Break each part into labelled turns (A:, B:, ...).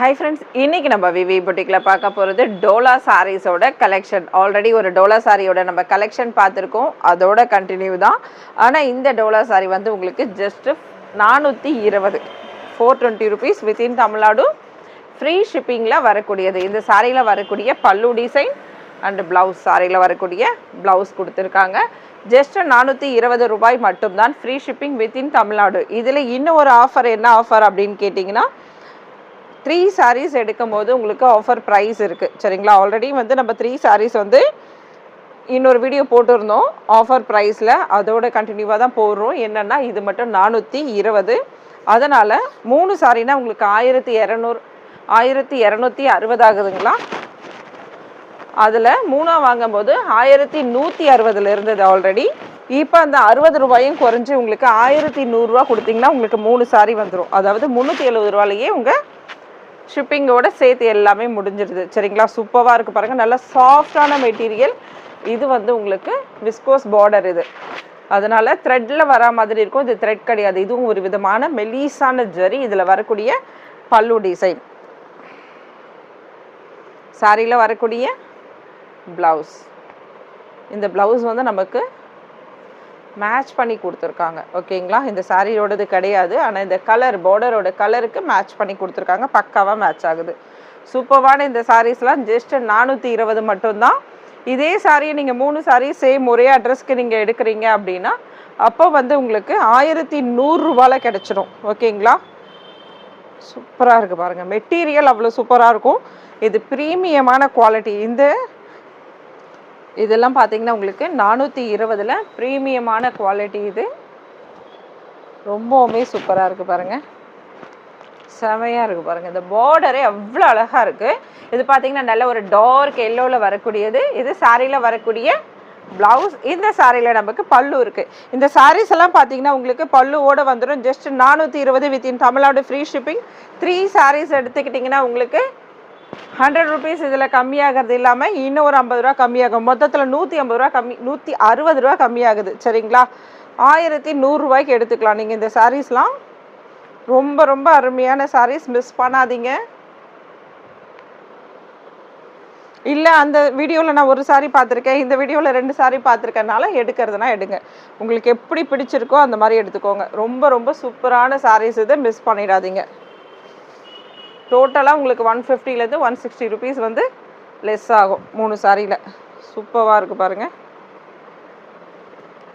A: Hi friends இன்னைக்கு நம்ம விவி புட்டிக்கில் பார்க்க போகிறது டோலா சாரீஸோட கலெக்ஷன் ஆல்ரெடி ஒரு டோலா சாரியோட நம்ம கலெக்ஷன் பார்த்துருக்கோம். அதோட கண்டினியூ தான். ஆனால் இந்த டோலா சாரி வந்து உங்களுக்கு ஜஸ்ட்டு நானூற்றி இருபது four twenty rupees within Tamil Nadu free ஷிப்பிங்கில் வரக்கூடியது. இந்த சாரியில் வரக்கூடிய பல்லு டிசைன் அண்ட் ப்ளவுஸ் சாரியில் வரக்கூடிய ப்ளவுஸ் கொடுத்துருக்காங்க. ஜஸ்ட்டு நானூற்றி இருபது ரூபாய் மட்டும்தான் ஃப்ரீ ஷிப்பிங் வித்தின் தமிழ்நாடு இதில் இன்னும் ஒரு ஆஃபர் என்ன ஆஃபர் அப்படின்னு கேட்டிங்கன்னா த்ரீ சாரீஸ் எடுக்கும் போது உங்களுக்கு ஆஃபர் ப்ரைஸ் இருக்குது சரிங்களா? ஆல்ரெடி வந்து நம்ம த்ரீ சாரீஸ் வந்து இன்னொரு வீடியோ போட்டிருந்தோம். ஆஃபர் ப்ரைஸில் அதோட கண்டினியூவாக தான் போடுறோம். என்னென்னா இது மட்டும் நானூற்றி இருபது. அதனால் மூணு சாரினா உங்களுக்கு ஆயிரத்தி இரநூறு ஆயிரத்தி இரநூத்தி அறுபது ஆகுதுங்களா? அதில் மூணாக வாங்கும்போது ஆயிரத்தி நூற்றி அறுபதில் இருந்தது ஆல்ரெடி இப்போ அந்த அறுபது ரூபாயும் குறைஞ்சி உங்களுக்கு ஆயிரத்தி நூறுரூவா கொடுத்தீங்கன்னா உங்களுக்கு மூணு சாரி வந்துடும் அதாவது முந்நூற்றி எழுபது ரூபாலேயே உங்கள் ஷிப்பிங்கோட சேர்த்து எல்லாமே முடிஞ்சிருது. சரிங்களா? சூப்பராக இருக்குது பாருங்கள் நல்லா சாஃப்டான மெட்டீரியல் இது வந்து உங்களுக்கு விஸ்கோஸ் பார்டர் இது. அதனால் த்ரெட்டில் வர மாதிரி இருக்கும். இது த்ரெட் கிடையாது. இதுவும் ஒரு விதமான மெலீஸான ஜரி. இதில் வரக்கூடிய பல்லு டிசைன் சாரியில் வரக்கூடிய ப்ளவுஸ் இந்த ப்ளவுஸ் வந்து நமக்கு மேட்ச் பண்ணி கொடுத்துருக்காங்க. ஓகேங்களா இந்த சாரியோடது கிடையாது. ஆனால் இந்த கலர் பார்டரோட கலருக்கு மேட்ச் பண்ணி கொடுத்துருக்காங்க. பக்காவாக மேட்ச் ஆகுது. சூப்பர்வான இந்த சாரீஸ்லாம் ஜஸ்ட் நானூற்றி இருபது மட்டும்தான். இதே சாரியை நீங்கள் மூணு சாரீ சேம் ஒரே அட்ரஸ்க்கு நீங்கள் எடுக்கிறீங்க அப்படின்னா அப்போ வந்து உங்களுக்கு ஆயிரத்தி நூறுரூவால கிடச்சிரும். ஓகேங்களா சூப்பராக இருக்குது பாருங்கள் மெட்டீரியல் அவ்வளோ சூப்பராக இருக்கும். இது ப்ரீமியமான குவாலிட்டி இந்த இதெல்லாம் பார்த்தீங்கன்னா உங்களுக்கு நானூற்றி இருபதில் ப்ரீமியமான குவாலிட்டி இது. ரொம்பவுமே சூப்பராக இருக்குது பாருங்கள் செமையாக இருக்குது பாருங்கள் இந்த பார்டரே அவ்வளோ அழகாக இருக்குது இது பார்த்தீங்கன்னா நல்ல ஒரு டார்க் எல்லோவில் வரக்கூடியது. இது சாரியில் வரக்கூடிய ப்ளவுஸ் இந்த சாரியில் நமக்கு பல்லு இருக்குது இந்த சாரீஸ் எல்லாம் பார்த்தீங்கன்னா உங்களுக்கு பல்லுவோட வந்துடும் ஜஸ்ட் நானூற்றி இருபது within Tamil Nadu free shipping three saris எடுத்துக்கிட்டிங்கன்னா உங்களுக்கு ஹண்ட்ரட் ருபீஸ் இதில் கம்மியாகிறது இல்லாமல் இன்னும் ஒரு ஐம்பது ரூபா கம்மியாகும். மொத்தத்தில் நூற்றி ஐம்பது ரூபா கம்மி நூற்றி அறுபது ரூபா கம்மியாகுது. சரிங்களா? ஆயிரத்தி நூறுரூவாய்க்கு எடுத்துக்கலாம். நீங்கள் இந்த சாரீஸ்லாம் ரொம்ப ரொம்ப அருமையான சாரீஸ் மிஸ் பண்ணாதீங்க. இல்லை அந்த வீடியோவில் நான் ஒரு சாரி பார்த்துருக்கேன். இந்த வீடியோவில் ரெண்டு சாரி பார்த்துருக்கனால எடுக்கிறதுனா எடுங்க. உங்களுக்கு எப்படி பிடிச்சிருக்கோ அந்த மாதிரி எடுத்துக்கோங்க. ரொம்ப ரொம்ப சூப்பரான சாரீஸ் இதை மிஸ் பண்ணிடாதீங்க. டோட்டலாக உங்களுக்கு ஒன் ஃபிஃப்டிலேருந்து ஒன் சிக்ஸ்டி ருபீஸ் வந்து லெஸ் ஆகும். மூணு சாரியில் சூப்பராக இருக்குது பாருங்கள்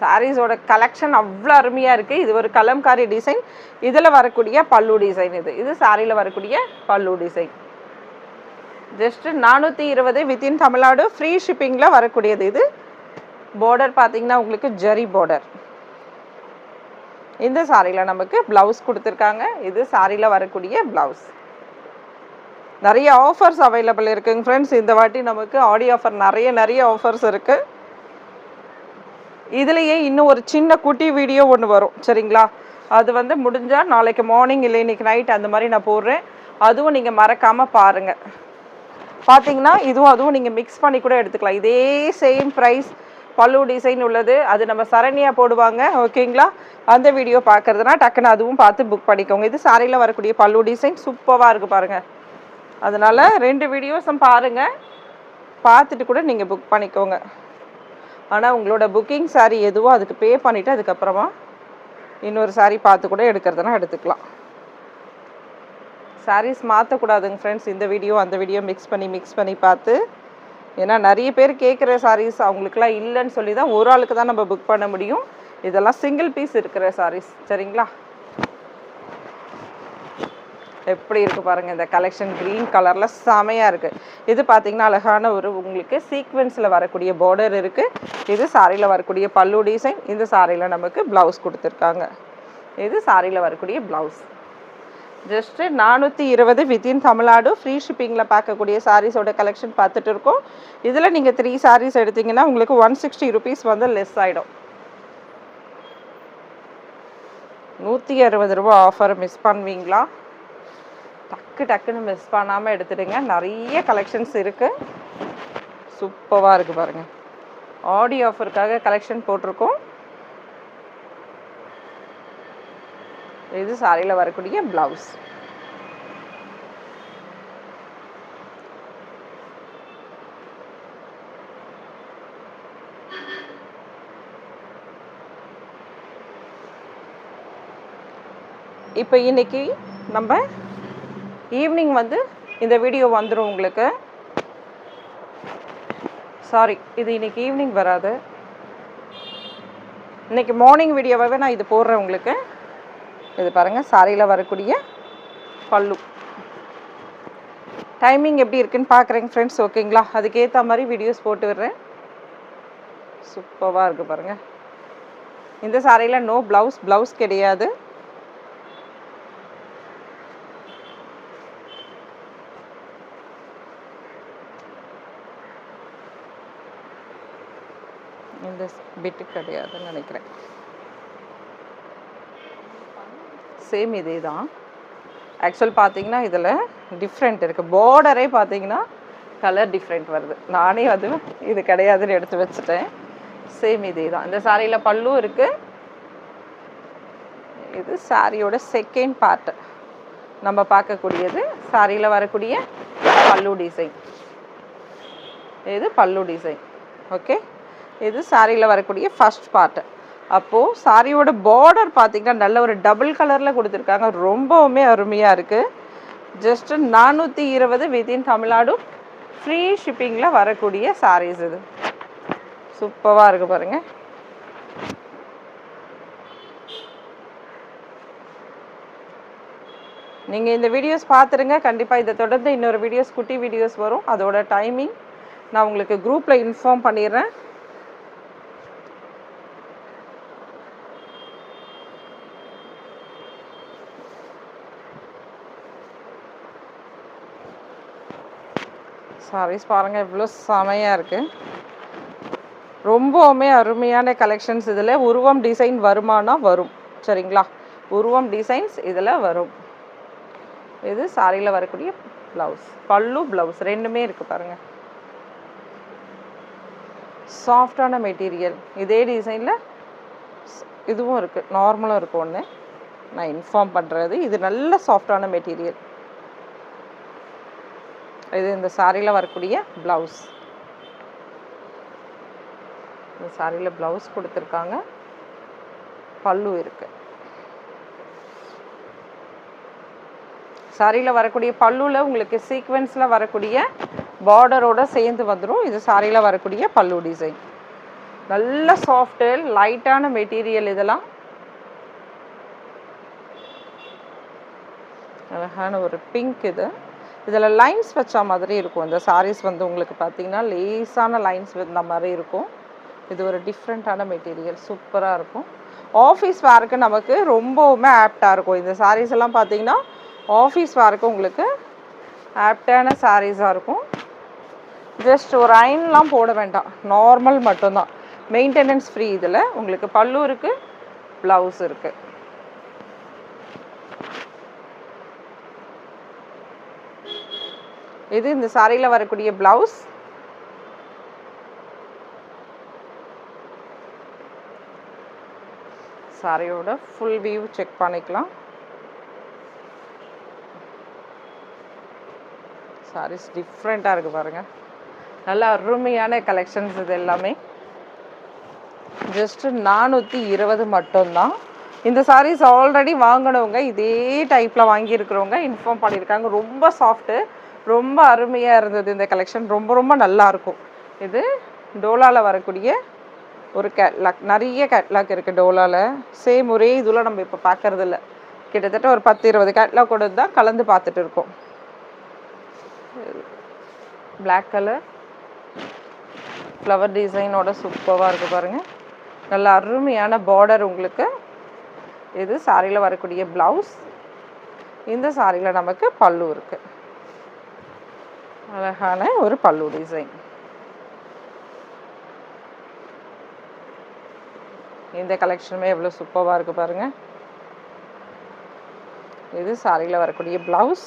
A: சாரீஸோட கலெக்ஷன் அவ்வளோ அருமையாக இருக்குது இது ஒரு கலம்காரி டிசைன் இதில் வரக்கூடிய பல்லு டிசைன் இது. இது சாரியில் வரக்கூடிய பல்லு டிசைன் ஜஸ்ட்டு நானூற்றி இருபது வித்தின் தமிழ்நாடு. ஃப்ரீ ஷிப்பிங்கில் வரக்கூடியது இது. பார்டர் பார்த்தீங்கன்னா உங்களுக்கு ஜரி பார்டர் இந்த சாரியில் நமக்கு ப்ளவுஸ் கொடுத்துருக்காங்க. இது சாரியில் வரக்கூடிய ப்ளவுஸ் நிறைய ஆஃபர்ஸ் அவைலபிள் இருக்குங்க ஃப்ரெண்ட்ஸ் இந்த வாட்டி நமக்கு ஆடி ஆஃபர் நிறைய நிறைய ஆஃபர்ஸ் இருக்குது இதுலேயே இன்னும் ஒரு சின்ன குட்டி வீடியோ ஒன்று வரும். சரிங்களா? அது வந்து முடிஞ்சால் நாளைக்கு மார்னிங் இல்லை இன்றைக்கி நைட் அந்த மாதிரி நான் போடுறேன். அதுவும் நீங்கள் மறக்காமல் பாருங்கள் பார்த்தீங்கன்னா இதுவும் அதுவும் நீங்கள் மிக்ஸ் பண்ணி கூட எடுத்துக்கலாம். இதே சேம் ப்ரைஸ் பல்லு டிசைன் உள்ளது. அது நம்ம சரண்யா போடுவாங்க. ஓகேங்களா? அந்த வீடியோ பார்க்குறதுனா டக்குன்னு அதுவும் பார்த்து புக் பண்ணிக்கோங்க. இது சாரியில் வரக்கூடிய பல்லு டிசைன் சூப்பராக இருக்குது பாருங்கள் அதனால் ரெண்டு வீடியோஸும் பாருங்கள் பார்த்துட்டு கூட நீங்கள் புக் பண்ணிக்கோங்க. ஆனால் உங்களோட புக்கிங் சாரி எதுவோ அதுக்கு பே பண்ணிவிட்டு அதுக்கப்புறமா இன்னொரு சாரி பார்த்து கூட எடுக்கிறதுனா எடுத்துக்கலாம். சாரீஸ் மாற்றக்கூடாதுங்க ஃப்ரெண்ட்ஸ் இந்த வீடியோ அந்த வீடியோ மிக்ஸ் பண்ணி மிக்ஸ் பண்ணி பார்த்து. ஏன்னா நிறைய பேர் கேட்குற சாரீஸ் அவங்களுக்குலாம் இல்லைன்னு சொல்லி தான் ஒரு ஆளுக்கு தான் நம்ம புக் பண்ண முடியும். இதெல்லாம் சிங்கிள் பீஸ் இருக்கிற சாரீஸ் சரிங்களா? எப்படி இருக்கு பாருங்க இந்த கலெக்ஷன் க்ரீன் கலரில் செமையாக இருக்குது இது பார்த்திங்கன்னா அழகான ஒரு உங்களுக்கு சீக்வென்ஸில் வரக்கூடிய பார்டர் இருக்குது இது சாரியில் வரக்கூடிய பல்லு டிசைன் இந்த சாரியில் நமக்கு ப்ளவுஸ் கொடுத்துருக்காங்க. இது சாரியில் வரக்கூடிய ப்ளவுஸ் ஜஸ்ட்டு நானூற்றி இருபது வித்தின் தமிழ்நாடு. ஃப்ரீ ஷிப்பிங்கில் பார்க்கக்கூடிய சாரீஸோட கலெக்ஷன் பார்த்துட்டு இருக்கோம். இதில் நீங்கள் த்ரீ சாரீஸ் எடுத்தீங்கன்னா உங்களுக்கு ஒன் சிக்ஸ்டி ருபீஸ் வந்து லெஸ் ஆகிடும் நூற்றி அறுபது ரூபா ஆஃபர் மிஸ் பண்ணுவீங்களா? டக்கு டக்குன்னு மிஸ் பண்ணாமல் எடுத்துடுங்க. நிறைய கலெக்ஷன்ஸ் இருக்குது சூப்பராக இருக்குது பாருங்கள் ஆடி ஆஃபருக்காக கலெக்ஷன் போட்டிருக்கோம். இது சாரியில் வரக்கூடிய ப்ளவுஸ் இப்போ இன்னைக்கு நம்ம ஈவினிங் வந்து இந்த வீடியோ வந்துடும் உங்களுக்கு. சாரி இது இன்னைக்கு ஈவினிங் வராது. இன்னைக்கு மார்னிங் வீடியோவாகவே நான் இது போடுறேன் உங்களுக்கு. இது பாருங்கள் சாரியில் வரக்கூடிய பல்லு. டைமிங் எப்படி இருக்குன்னு பார்க்குறேங்க ஃப்ரெண்ட்ஸ் ஓகேங்களா அதுக்கேற்ற மாதிரி வீடியோஸ் போட்டு விடுறேன். சூப்பராக இருக்குது பாருங்கள் இந்த சாரியில் நோ ப்ளவுஸ் ப்ளவுஸ் கிடையாது. பிட்டு கிடையாதுன்னு நினைக்கிறேன். சேம் இதே தான் ஆக்சுவல் பார்த்தீங்கன்னா இதில் டிஃப்ரெண்ட் இருக்குது பார்டரே பார்த்தீங்கன்னா கலர் டிஃப்ரெண்ட் வருது. நானே அது இது கிடையாதுன்னு எடுத்து வச்சுட்டேன். சேம் இதே தான் இந்த சாரியில் பல்லும் இருக்குது இது சாரியோட செகண்ட் பார்ட்டு நம்ம பார்க்கக்கூடியது சாரியில் வரக்கூடிய பல்லு டிசைன் இது பல்லு டிசைன் ஓகே இது சாரியில் வரக்கூடிய ஃபஸ்ட் பார்ட்டு அப்போது சாரியோட பார்டர் பார்த்திங்கன்னா நல்ல ஒரு டபுள் கலரில் கொடுத்துருக்காங்க. ரொம்பவுமே அருமையாக இருக்குது ஜஸ்ட்டு நானூற்றி இருபது வித்தின் தமிழ்நாடு ஃப்ரீ ஷிப்பிங்கில் வரக்கூடிய சாரீஸ் இது. சூப்பராக இருக்குது பாருங்கள் நீங்கள் இந்த வீடியோஸ் பார்த்துருங்க. கண்டிப்பாக இதை தொடர்ந்து இன்னொரு வீடியோஸ் குட்டி வீடியோஸ் வரும். அதோட டைமிங் நான் உங்களுக்கு குரூப்பில் இன்ஃபார்ம் பண்ணிடுறேன். சாரீஸ் பாருங்கள் இவ்வளோ செமையாக இருக்குது ரொம்பவுமே அருமையான கலெக்ஷன்ஸ் இதில். உருவம் டிசைன் வருமானா வரும். சரிங்களா? உருவம் டிசைன்ஸ் இதில் வரும். இது சாரியில் வரக்கூடிய ப்ளவுஸ் பல்லு ப்ளவுஸ் ரெண்டுமே இருக்குது பாருங்கள் சாஃப்டான மெட்டீரியல் இதே டிசைனில் இதுவும் இருக்குது நார்மலும் இருக்குது ஒன்று நான் இன்ஃபார்ம் பண்ணுறது இது நல்ல சாஃப்டான மெட்டீரியல் இது இந்த சாரியில் வரக்கூடிய ப்ளவுஸ் இந்த சாரியில் ப்ளவுஸ் கொடுத்துருக்காங்க. பல்லு இருக்கு. சாரியில் வரக்கூடிய பல்லுவில் உங்களுக்கு சீக்வென்ஸில் வரக்கூடிய பார்டரோட சேர்ந்து வந்துடும் இது சாரியில் வரக்கூடிய பல்லு டிசைன் நல்ல சாஃப்ட்டு லைட்டான மெட்டீரியல் இதெல்லாம். அழகான ஒரு பிங்க் இது. இதில் லைன்ஸ் வச்ச மாதிரி இருக்கும். இந்த சாரீஸ் வந்து உங்களுக்கு பார்த்தீங்கன்னா லேஸான லைன்ஸ் வந்த மாதிரி இருக்கும். இது ஒரு டிஃப்ரெண்ட்டான மெட்டீரியல் சூப்பராக இருக்கும். ஆஃபீஸ் வேருக்கு நமக்கு ரொம்பவுமே ஆப்டாக இருக்கும். இந்த சாரீஸ் எல்லாம் பார்த்தீங்கன்னா ஆஃபீஸ் வேருக்கு உங்களுக்கு ஆப்டான சாரீஸாக இருக்கும். ஜஸ்ட் ஒரு அயன்லாம் போட வேண்டாம். நார்மல் மட்டும்தான். மெயின்டெனன்ஸ் ஃப்ரீ இதில் உங்களுக்கு பல்லு இருக்குது ப்ளவுஸ் இருக்குது இது இந்த சாரியில் வரக்கூடிய ப்ளவுஸ் சாரியோட ஃபுல் வியூ செக் பண்ணிக்கலாம். சாரீஸ் டிஃப்ரெண்ட்டாக இருக்குது பாருங்கள் நல்ல அருமையான கலெக்ஷன்ஸ் இது எல்லாமே. ஜஸ்ட்டு நானூற்றி இருபது மட்டும்தான். இந்த சாரீஸ் ஆல்ரெடி வாங்கினவங்க இதே டைப்பில் வாங்கியிருக்கிறவங்க இன்ஃபார்ம் பண்ணியிருக்காங்க. ரொம்ப சாஃப்ட்டு ரொம்ப அருமையாக இருந்தது இந்த கலெக்ஷன் ரொம்ப ரொம்ப நல்லா இருக்கும். இது டோலாவில் வரக்கூடிய ஒரு கேட்லாக் நிறைய கேட்லாக் இருக்குது டோலாவில் சேம் ஒரே இதில் நம்ம இப்போ பார்க்கறது இல்லை கிட்டத்தட்ட ஒரு பத்து இருபது கேட்லாக் கூட தான் கலந்து பார்த்துட்டு இருக்கோம். பிளாக் கலர் ஃப்ளவர் டிசைனோட சூப்பராக இருக்குது பாருங்கள் நல்ல அருமையான பார்டர் உங்களுக்கு. இது சாரியில் வரக்கூடிய ப்ளவுஸ் இந்த சாரியில் நமக்கு பல்லு இருக்குது அழகான ஒரு பல்லு டிசைன் இந்த கலெக்ஷனுமே எவ்வளோ சூப்பராக இருக்குது பாருங்கள் இது சாரியில் வரக்கூடிய ப்ளவுஸ்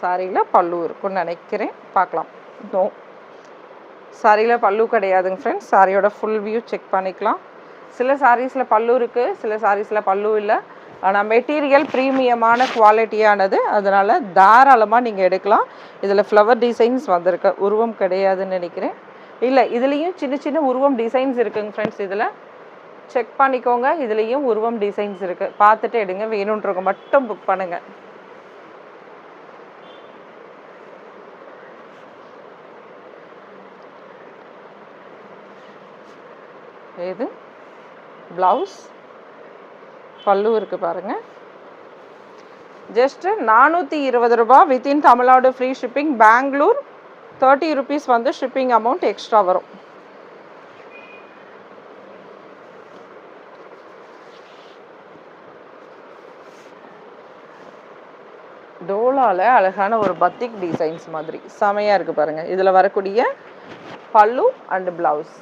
A: சாரியில் பல்லு இருக்குன்னு நினைக்கிறேன். பார்க்கலாம். நோ சாரியில் பல்லு கிடையாதுங்க ஃப்ரெண்ட்ஸ் சாரியோட ஃபுல் வியூ செக் பண்ணிக்கலாம். சில சாரீஸில் பல்லு இருக்குது சில சாரீஸில் பல்லு இல்லை. ஆனால் மெட்டீரியல் ப்ரீமியமான குவாலிட்டியானது அதனால் தாராளமாக நீங்கள் எடுக்கலாம். இதில் ஃப்ளவர் டிசைன்ஸ் வந்திருக்கு. உருவம் கிடையாதுன்னு நினைக்கிறேன். இல்லை இதுலேயும் சின்ன சின்ன உருவம் டிசைன்ஸ் இருக்குங்க ஃப்ரெண்ட்ஸ் இதில். செக் பண்ணிக்கோங்க. இதுலேயும் உருவம் டிசைன்ஸ் இருக்குது பார்த்துட்டு எடுங்க. வேணுன்றவங்க மட்டும் புக் பண்ணுங்கள் இது ப்ளவுஸ் பல்லு இருக்குது பாருங்கள் ஜஸ்ட்டு நானூற்றி இருபது ரூபா within Tamil Nadu free shipping Bangalore thirty rupees வந்து ஷிப்பிங் அமௌண்ட் எக்ஸ்ட்ரா வரும். டோலாவில் அழகான ஒரு பத்திக் டிசைன்ஸ் மாதிரி. செமையாக இருக்குது பாருங்கள் இதில் வரக்கூடிய பல்லு அண்டு ப்ளவுஸ்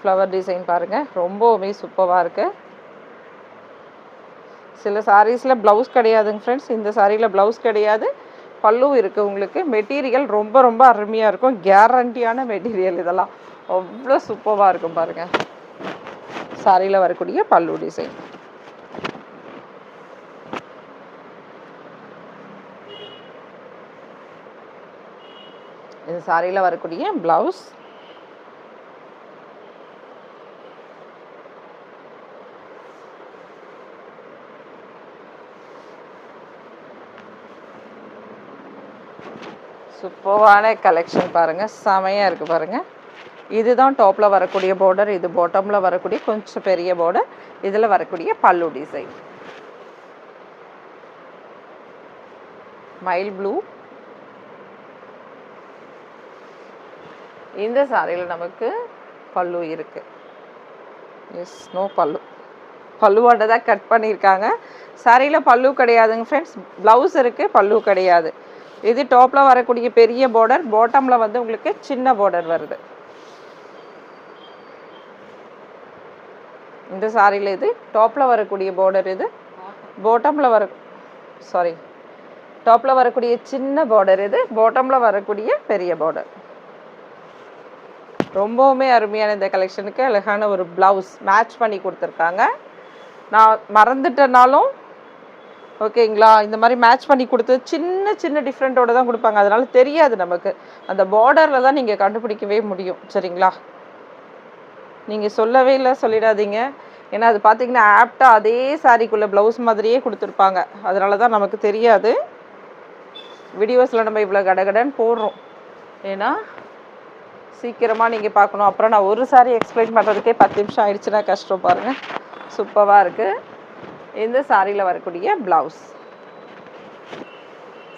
A: ஃப்ளவர் டிசைன் பாருங்கள் ரொம்பவுமே சூப்பராக இருக்குது சில சாரீஸில் ப்ளவுஸ் கிடையாதுங்க ஃப்ரெண்ட்ஸ் இந்த சாரியில் ப்ளவுஸ் கிடையாது. பல்லு இருக்குது உங்களுக்கு. மெட்டீரியல் ரொம்ப ரொம்ப அருமையாக இருக்கும். கேரண்டியான மெட்டீரியல் இதெல்லாம். அவ்வளோ சூப்பராக இருக்கும் பாருங்கள் சாரியில் வரக்கூடிய பல்லு டிசைன் இது சாரியில் வரக்கூடிய ப்ளவுஸ் சூப்பரான கலெக்ஷன் பாருங்கள் செமையாக இருக்குது பாருங்கள் இதுதான் டாப்பில் வரக்கூடிய பார்டர் இது பாட்டமில் வரக்கூடிய கொஞ்சம் பெரிய பார்டர் இதில் வரக்கூடிய பல்லு டிசைன் மைல் ப்ளூ இந்த சாரியில் நமக்கு பல்லு இருக்குது எஸ் நோ பல்லு. பல்லுவோட தான் கட் பண்ணியிருக்காங்க. சாரியில் பல்லு கிடையாதுங்க ஃப்ரெண்ட்ஸ் ப்ளவுஸ் இருக்குது பல்லு கிடையாது. இது டாப்பில் வரக்கூடிய பெரிய பார்டர் பாட்டமில் வந்து உங்களுக்கு சின்ன பார்டர் வருது. இந்த சாரியில் இது டாப்பில் வரக்கூடிய பார்டர் இது பாட்டமில் வர சாரி டாப்பில் வரக்கூடிய சின்ன பார்டர் இது பாட்டமில் வரக்கூடிய பெரிய பார்டர் ரொம்பவுமே அருமையான இந்த கலெக்ஷனுக்கு அழகான ஒரு ப்ளவுஸ் மேட்ச் பண்ணி கொடுத்துருக்காங்க. நான் மறந்துட்டனாலும் ஓகேங்களா? இந்த மாதிரி மேட்ச் பண்ணி கொடுத்து சின்ன சின்ன டிஃப்ரெண்ட்டோட தான் கொடுப்பாங்க. அதனால தெரியாது நமக்கு. அந்த பார்டரில் தான் நீங்கள் கண்டுபிடிக்கவே முடியும். சரிங்களா? நீங்கள் சொல்லவே இல்லை சொல்லிடாதீங்க. ஏன்னா அது பார்த்தீங்கன்னா ஆப்டாக அதே சாரிக்குள்ளே ப்ளவுஸ் மாதிரியே கொடுத்துருப்பாங்க. அதனால தான் நமக்கு தெரியாது. வீடியோஸில் நம்ம இவ்வளோ கடகடன்னு போடுறோம். ஏன்னா சீக்கிரமாக நீங்கள் பார்க்கணும். அப்புறம் நான் ஒரு சாரி எக்ஸ்பிளைன் பண்ணுறதுக்கே பத்து நிமிஷம் ஆயிடுச்சுன்னா கஷ்டம் பாருங்கள் சூப்பராக இருக்குது இந்த சாரியில் வரக்கூடிய ப்ளவுஸ்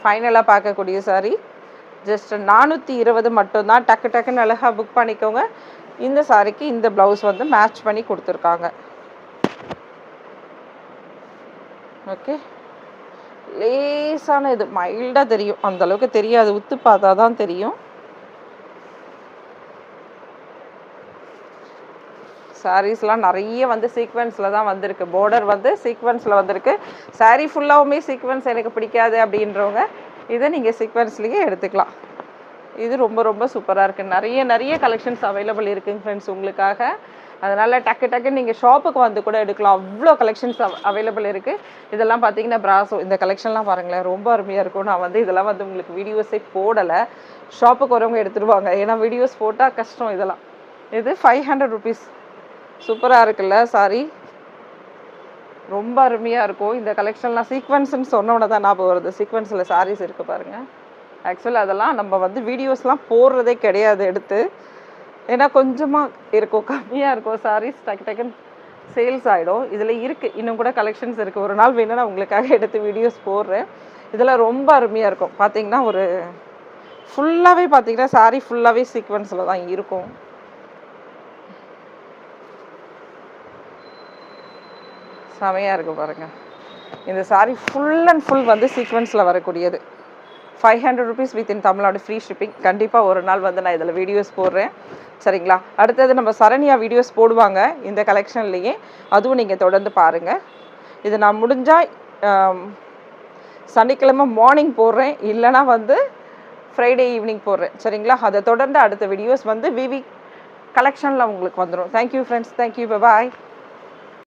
A: ஃபைனலாக பார்க்கக்கூடிய சாரி ஜஸ்ட் நானூற்றி இருபது மட்டும்தான். டக்கு டக்குன்னு அழகாக புக் பண்ணிக்கோங்க. இந்த சாரிக்கு இந்த ப்ளவுஸ் வந்து மேட்ச் பண்ணி கொடுத்துருக்காங்க. ஓகே லேசான இது மைல்டாக தெரியும். அந்தளவுக்கு தெரியாது. உத்து பார்த்தா தான் தெரியும். சாரீஸ்லாம் நிறைய வந்து சீக்வன்ஸில் தான் வந்திருக்கு. பார்டர் வந்து சீக்வன்ஸில் வந்திருக்கு. சாரீ ஃபுல்லாகவுமே சீக்வன்ஸ் எனக்கு பிடிக்காது அப்படின்றவங்க இதை நீங்கள் சீக்வன்ஸ்லேயே எடுத்துக்கலாம். இது ரொம்ப ரொம்ப சூப்பராக இருக்குது நிறைய நிறைய கலெக்ஷன்ஸ் அவைலபிள் இருக்குங்க ஃப்ரெண்ட்ஸ் உங்களுக்காக. அதனால் டக்கு டக்கு நீங்கள் ஷாப்புக்கு வந்து கூட எடுக்கலாம். அவ்வளோ கலெக்ஷன்ஸ் அவைலபிள் இருக்குது இதெல்லாம் பார்த்தீங்கன்னா பிராசோ இந்த கலெக்ஷன்லாம் பாருங்களேன் ரொம்ப அருமையாக இருக்கும். நான் வந்து இதெல்லாம் வந்து உங்களுக்கு வீடியோஸே போடலை. ஷாப்புக்கு வரவங்க எடுத்துருவாங்க. ஏன்னா வீடியோஸ் போட்டால் கஷ்டம் இதெல்லாம். இது ஃபைவ் ஹண்ட்ரட் ருபீஸ் சூப்பராக இருக்குல்ல சாரி ரொம்ப அருமையாக இருக்கும். இந்த கலெக்ஷன்லாம் சீக்வன்ஸ்னு சொன்னோட தான் ஞாபகம் வருது. சீக்வன்ஸில் சாரீஸ் இருக்குது பாருங்கள் ஆக்சுவலாக அதெல்லாம் நம்ம வந்து வீடியோஸ்லாம் போடுறதே கிடையாது எடுத்து. ஏன்னா கொஞ்சமாக இருக்கும் கம்மியாக இருக்கும். சாரீஸ் டக்கு டக்குன்னு சேல்ஸ் ஆகிடும் இதில் இருக்குது இன்னும் கூட கலெக்ஷன்ஸ் இருக்குது ஒரு நாள் வேணும்னா உங்களுக்காக எடுத்து வீடியோஸ் போடுறேன். இதெல்லாம் ரொம்ப அருமையாக இருக்கும். பார்த்தீங்கன்னா ஒரு ஃபுல்லாகவே பார்த்தீங்கன்னா சாரீ ஃபுல்லாகவே சீக்வன்ஸில் தான் இருக்கும். செமையாக இருக்குது பாருங்கள் இந்த சாரீ ஃபுல் அண்ட் ஃபுல் வந்து சீக்வன்ஸில் வரக்கூடியது. Five hundred rupees within Tamil Nadu free shipping கண்டிப்பாக ஒரு நாள் வந்து நான் இதில் வீடியோஸ் போடுறேன். சரிங்களா? அடுத்தது நம்ம சரண்யா வீடியோஸ் போடுவாங்க இந்த கலெக்ஷன்லேயே அதுவும் நீங்கள் தொடர்ந்து பாருங்கள் இது நான் முடிஞ்சால் சனிக்கிழமை மார்னிங் போடுறேன். இல்லைனா வந்து ஃப்ரைடே ஈவினிங் போடுறேன். சரிங்களா? அதை தொடர்ந்து அடுத்த வீடியோஸ் வந்து விவி கலெக்ஷனில் உங்களுக்கு வந்துடும் தேங்க்யூ ஃப்ரெண்ட்ஸ் தேங்க்யூ பாய்